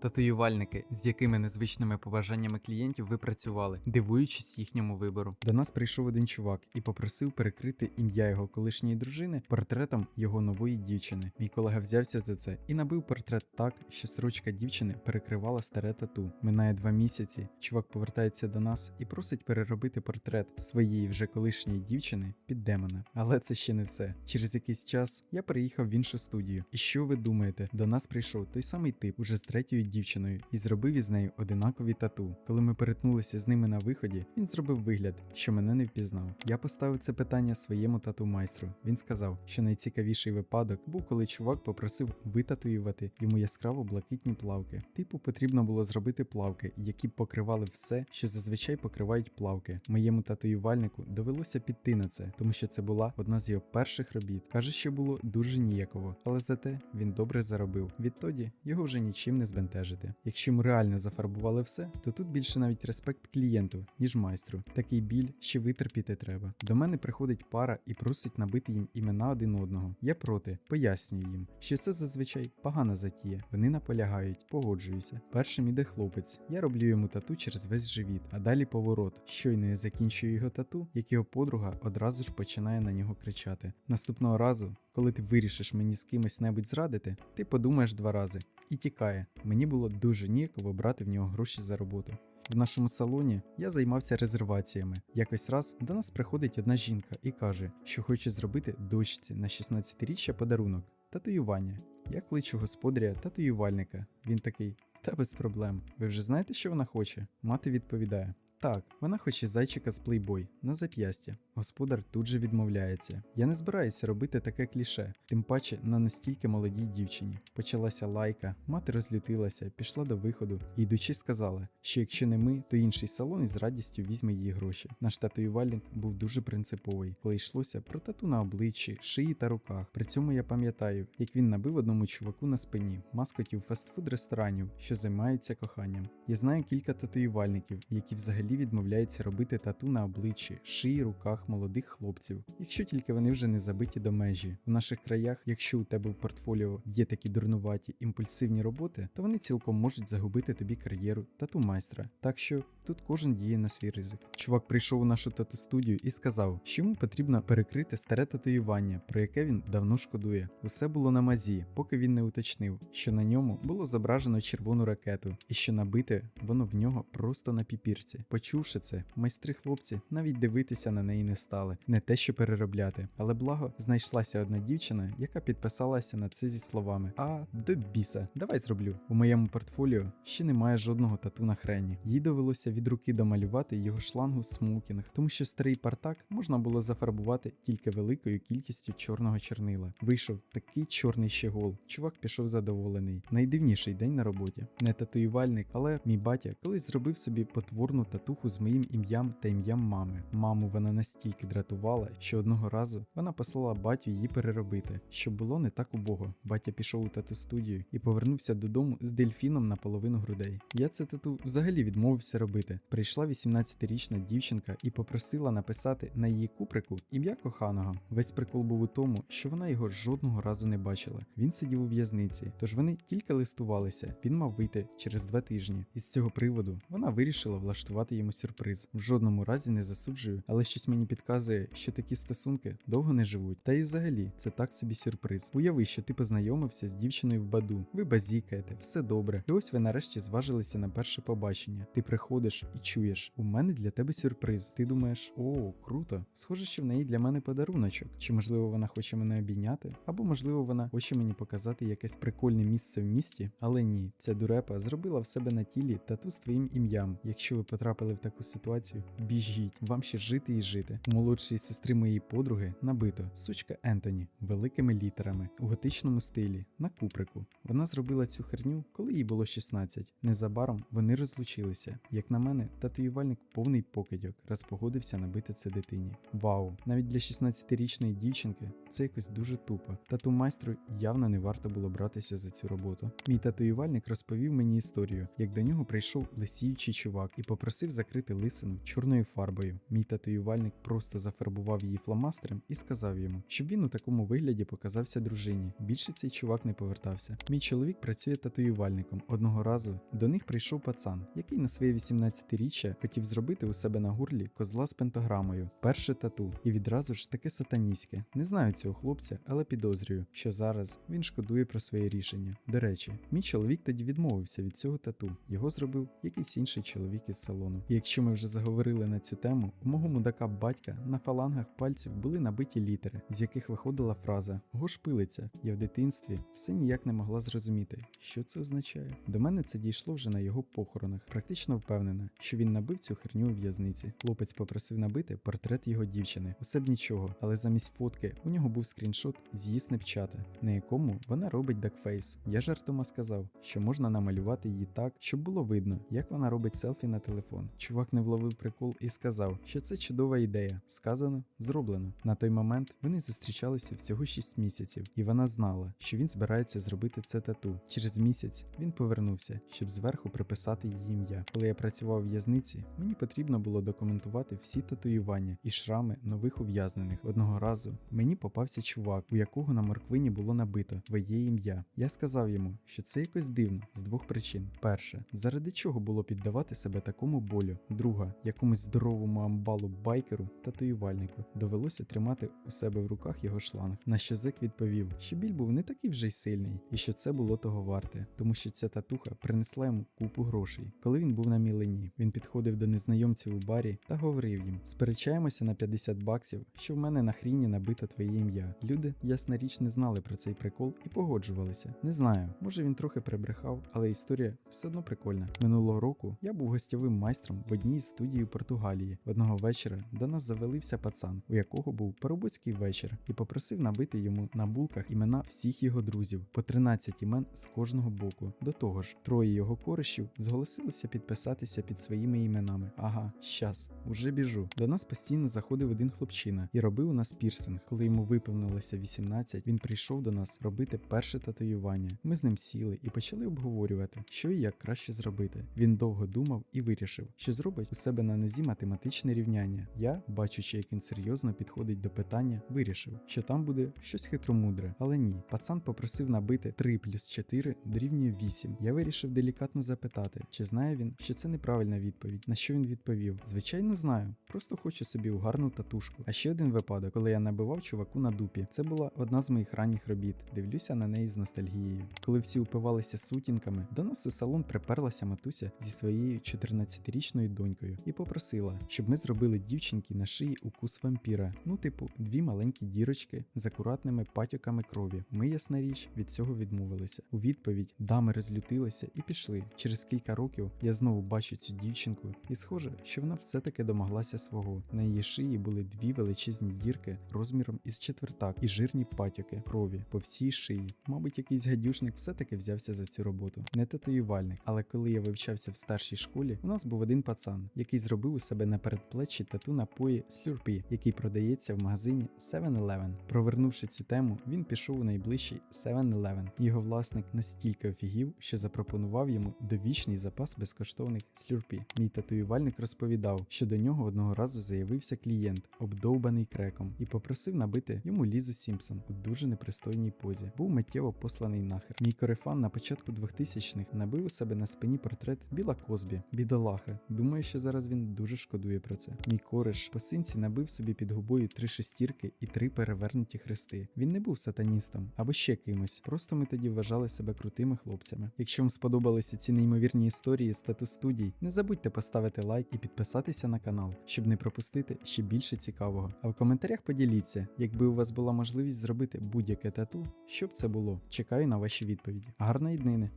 Татуювальники, з якими незвичними побажаннями клієнтів ви працювали, дивуючись їхньому вибору. До нас прийшов один чувак і попросив перекрити ім'я його колишньої дружини портретом його нової дівчини. Мій колега взявся за це і набив портрет так, що сорочка дівчини перекривала старе тату. Минає два місяці. Чувак повертається до нас і просить переробити портрет своєї вже колишньої дівчини під демона. Але це ще не все. Через якийсь час я переїхав в іншу студію. І що ви думаєте? До нас прийшов той самий тип уже з третьою дівчиною і зробив із нею одинакові тату. Коли ми перетнулися з ними на виході, він зробив вигляд, що мене не впізнав. Я поставив це питання своєму тату майстру. Він сказав, що найцікавіший випадок був, коли чувак попросив витатуювати йому яскраво блакитні плавки. Типу потрібно було зробити плавки, які б покривали все, що зазвичай покривають плавки. Моєму татуювальнику довелося піти на це, тому що це була одна з його перших робіт. Каже, що було дуже ніяково, але зате він добре заробив. Відтоді його вже нічим не збентежити. Якщо ми реально зафарбували все, то тут більше навіть респект клієнту, ніж майстру. Такий біль ще витерпіти треба. До мене приходить пара і просить набити їм імена один одного. Я проти, пояснюю їм, що це зазвичай погана затія. Вони наполягають, погоджуюся. Першим іде хлопець. Я роблю йому тату через весь живіт, а далі поворот. Щойно я закінчую його тату, як його подруга одразу ж починає на нього кричати. Наступного разу, коли ти вирішиш мені з кимось небудь зрадити, ти подумаєш два рази і тікає. Мені було дуже ніяково брати в нього гроші за роботу. В нашому салоні я займався резерваціями. Якось раз до нас приходить одна жінка і каже, що хоче зробити дочці на 16-річчя подарунок татуювання. Я кличу господаря татуювальника. Він такий: та без проблем. Ви вже знаєте, що вона хоче? Мати відповідає: Так, вона хоче зайчика з плейбой на зап'ястя. Господар тут же відмовляється. Я не збираюся робити таке кліше, тим паче на настільки молодій дівчині. Почалася лайка, мати розлютилася, пішла до виходу і йдучи сказала, що якщо не ми, то інший салон із радістю візьме її гроші. Наш татуювальник був дуже принциповий, коли йшлося про тату на обличчі, шиї та руках. При цьому я пам'ятаю, як він набив одному чуваку на спині маскотів фастфуд ресторанів, що займаються коханням. Я знаю кілька татуювальників, які взагалі відмовляються робити тату на обличчі, шиї, руках молодих хлопців, якщо тільки вони вже не забиті до межі. У наших краях, якщо у тебе в портфоліо є такі дурнуваті імпульсивні роботи, то вони цілком можуть загубити тобі кар'єру тату майстра. Так що тут кожен діє на свій ризик. Чувак прийшов у нашу тату студію і сказав, що йому потрібно перекрити старе татуювання, про яке він давно шкодує. Усе було на мазі, поки він не уточнив, що на ньому було зображено червону ракету, і що набите воно в нього просто на піпірці. Почувши це, майстри хлопці навіть дивитися на неї не стали, не те, що переробляти. Але благо знайшлася одна дівчина, яка підписалася на це зі словами: А до біса, давай зроблю. У моєму портфоліо ще немає жодного тату на хрені. Їй довелося від руки домалювати його шлангу смокінг, тому що старий партак можна було зафарбувати тільки великою кількістю чорного чорнила. Вийшов такий чорний щегол. Чувак пішов задоволений. Найдивніший день на роботі. Не татуювальник, але мій батя колись зробив собі потворну татуху з моїм ім'ям та ім'ям мами. Маму вона настільки дратувала, що одного разу вона послала батю її переробити, щоб було не так убого. Батя пішов у тату студію і повернувся додому з дельфіном на половину грудей. Я це тату взагалі відмовився робити. Прийшла 18-річна дівчинка і попросила написати на її куприку ім'я коханого. Весь прикол був у тому, що вона його жодного разу не бачила. Він сидів у в'язниці, тож вони тільки листувалися. Він мав вийти через два тижні. І з цього приводу вона вирішила влаштувати йому сюрприз. В жодному разі не засуджую, але щось мені підказує, що такі стосунки довго не живуть. Та й взагалі це так собі сюрприз. Уяви, що ти познайомився з дівчиною в баду. Ви базікаєте, все добре. І ось ви нарешті зважилися на перше побачення. Ти приходиш і чуєш, у мене для тебе сюрприз. Ти думаєш, о, круто. Схоже, що в неї для мене подаруночок. Чи можливо вона хоче мене обійняти? Або можливо вона хоче мені показати якесь прикольне місце в місті. Але ні, ця дурепа зробила в себе на тілі тату з твоїм ім'ям. Якщо ви потрапили в таку ситуацію, біжіть, вам ще жити і жити. У молодшої сестри моєї подруги набито сучка Ентоні великими літерами у готичному стилі на куприку. Вона зробила цю херню, коли їй було 16. Незабаром вони розлучилися. Як на мене, татуювальник повний покидьок, раз погодився набити це дитині. Вау, навіть для 16-річної дівчинки це якось дуже тупо. Тату майстру явно не варто було братися за цю роботу. Мій татуювальник розповів мені історію, як до нього прийшов лисіючий чувак і попросив закрити лисину чорною фарбою. Мій татуювальник просто зафарбував її фломастером і сказав йому, щоб він у такому вигляді показався дружині. Більше цей чувак не повертався. Мій чоловік працює татуювальником. Одного разу до них прийшов пацан, який на своє 18-річчя хотів зробити у себе на горлі козла з пентаграмою. Перше тату, і відразу ж таке сатаністське. Не знаю цього хлопця, але підозрюю, що зараз він шкодує про своє рішення. До речі, мій чоловік тоді відмовився від цього тату. Його зробив якийсь інший чоловік із салону. І якщо ми вже заговорили на цю тему, у мого мудака батька на фалангах пальців були набиті літери, з яких виходила фраза Гошпилиця. Я в дитинстві все ніяк не могла зрозуміти, що це означає. До мене це дійшло вже на його похоронах. Практично впевнена, що він набив цю херню у в'язниці. Хлопець попросив набити портрет його дівчини. Усе б нічого, але замість фотки у нього був скріншот з її снепчата, на якому вона робить дакфейс. Я жартома сказав, що можна намалювати її так, щоб було видно, як вона робить селфі на телефон. Чувак не вловив прикол і сказав, що це чудова ідея. Сказано, зроблено. На той момент вони зустрічалися всього 6 місяців, і вона знала, що він збирається зробити це тату. Через місяць він повернувся, щоб зверху приписати її ім'я. Коли я працював в в'язниці, мені потрібно було документувати всі татуювання і шрами нових ув'язнених. Одного разу мені попався чувак, у якого на морквині було набито твоє ім'я. Я сказав йому, що це якось дивно з двох причин: перше, заради чого було піддавати себе такому болю. Друга, якомусь здоровому амбалу байкеру татуювальнику довелося тримати у себе в руках його шланг. На що зек відповів, що біль був не такий вже й сильний, і що це було того варте, тому що ця татуха принесла йому купу грошей. Коли він був на мілені, він підходив до незнайомців у барі та говорив їм: сперечаємося на 50 баксів, що в мене на хріні набито твоє ім'я. Люди, ясна річ, не знали про цей прикол і погоджувалися. Не знаю, може він трохи прибрехав, але історія все одно прикольна. Минулого року я був гостьовим майстром в одній з студій у Португалії. Одного вечора до нас завалився пацан, у якого був поробоцький вечір, і попросив набити йому на булках імена всіх його друзів, по 13 імен з кожного боку. До того ж, троє його коришів зголосилися підписатися під своїми іменами. Ага, щас, уже біжу. До нас постійно заходив один хлопчина і робив у нас пірсинг. Коли йому виповнилося 18, він прийшов до нас робити перше татуювання. Ми з ним сіли і почали обговорювати, що і як краще зробити. Він довго думав і вирішив, що зробить у себе на нозі математичне рівняння. Я, бачучи, як він серйозно підходить до питання, вирішив, що там буде щось хитромудре. Але ні, пацан попросив набити 3 плюс 4 дорівнює 8. Я вирішив делікатно запитати, чи знає він, що це неправильна відповідь. На що він відповів? Звичайно, знаю. Просто хочу собі гарну татушку. А ще один випадок, коли я набивав чуваку на дупі. Це була одна з моїх ранніх робіт. Дивлюся на неї з ностальгією. Коли всі упивалися сутінками, до нас у салон приперлася матуся зі своєю 14-річною донькою і попросила, щоб ми зробили дівчинки на шиї укус вампіра. Ну, типу, дві маленькі дірочки з акуратними патьоками крові. Ми, ясна річ, від цього відмовилися. У відповідь дами розлютилися і пішли. Через кілька років я знову бачу цю дівчинку, і схоже, що вона все-таки домоглася свого. На її шиї були дві величезні дірки розміром із четвертак і жирні патьоки крові по всій шиї. Мабуть, якийсь гадюшник все-таки взявся за цю роботу. Не татуювальник, але коли я вивчався в старшій школі, у нас був один пацан, який зробив у себе на передплеччі тату напої Slurpee, який продається в магазині 7-Eleven. Провернувши цю тему, він пішов у найближчий 7-Eleven. Його власник настільки офігів, що запропонував йому довічний запас безкоштовних Slurpee. Мій татуювальник розповідав, що до нього одного разу заявився клієнт, обдовбаний креком, і попросив набити йому Лізу Сімпсон у дуже непристойній позі. Був миттєво посланий нахер. Мій корефан на початку 2000-х набив у себе на спині портрет Біла Козбі, бідолаха. Думаю, що зараз він дуже шкодує про це. Мій кореш по синці набив собі під губою три шестірки і три перевернуті хрести. Він не був сатаністом або ще кимось. Просто ми тоді вважали себе крутими хлопцями. Якщо вам сподобалися ці неймовірні історії з тату студій, не забудьте поставити лайк і підписатися на канал, щоб не пропустити ще більше цікавого. А в коментарях поділіться, якби у вас була можливість зробити будь-яке тату, що б це було. Чекаю на ваші відповіді. Гарної днини!